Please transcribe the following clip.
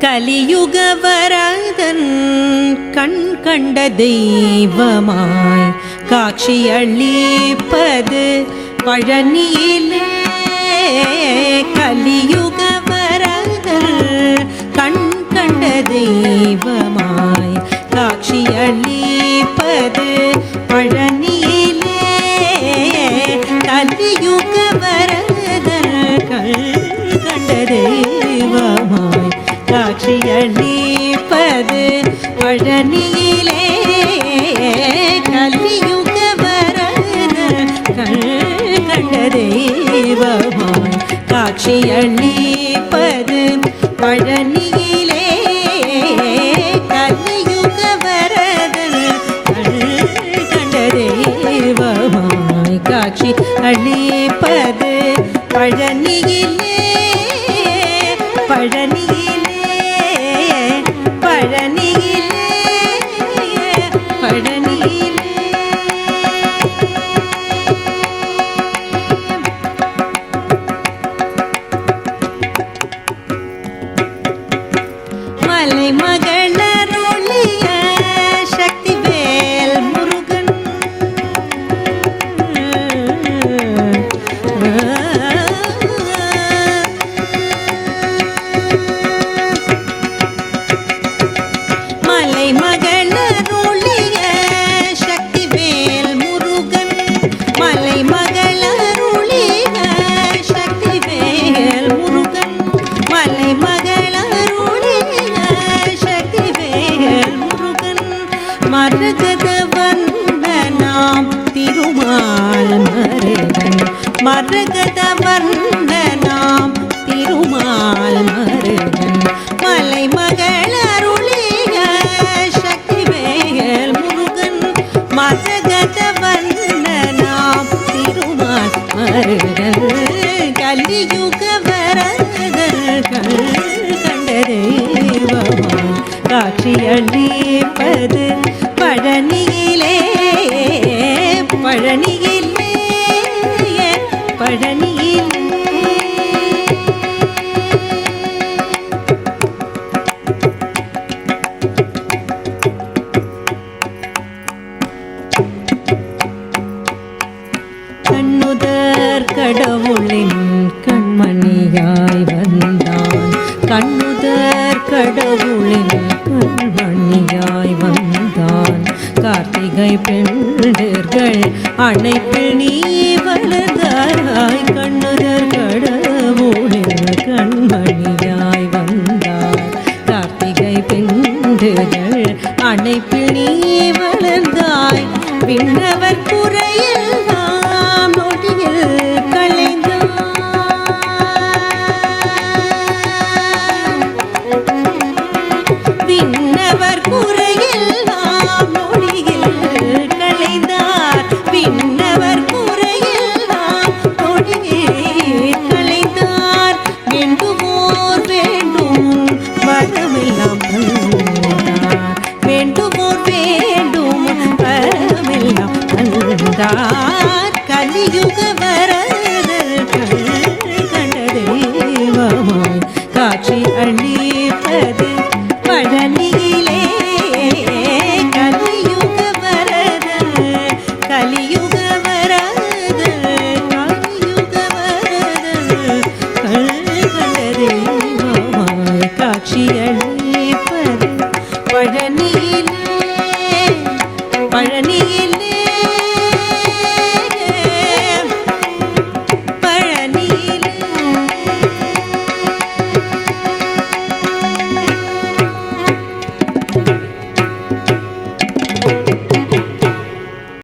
கலியுக வரதன் கண் கண்ட தெய்வமாய் காட்சி அளிப்பது பழனியிலே. கலியுக வரதன் கண் கண்ட தெய்வமாய் காட்சி அளிப்பது பழனியிலே. கலியுக பழனியிலே கலியுக வரதன் கண்ட தெய்வமாய் காட்சியளிப்பது பழனியிலே கலியுக வரதன் கண்ட தெய்வமாய் காட்சி அளிப்பது பழனியிலே மலை மகளருளிய சக்திவேல் முருகன். மலை மகளருளிய சக்திவேல் முருகன். மரகத வந்தனாம் திருமால் மருகன். மரகத வந்த கலியுக வரதர்கள் கண்ட தெய்வமாய் காட்சியளிப்பது பழனியிலே பழனியிலே பழனியில் கண்ணுதர் கடவுளின் கண்மணியாய் வந்தான். கண்ணுதர் கடவுளின் கண்மணியாய் வந்தான். கார்த்திகை பெண்டர்கள் அணைப்பில் நீ வளர்ந்தாய் கண்ணுதர் தந்தார் கலியுக வரதர்கள் கண்ட தெய்வமாய் காட்சி அளிப்பது பழனியிலே. கலியுக வரத கலியுக வரத கலியுக வரத கண்ட தெய்வமாய் காட்சி அளிப்பது பழனியிலே. பழனியிலே.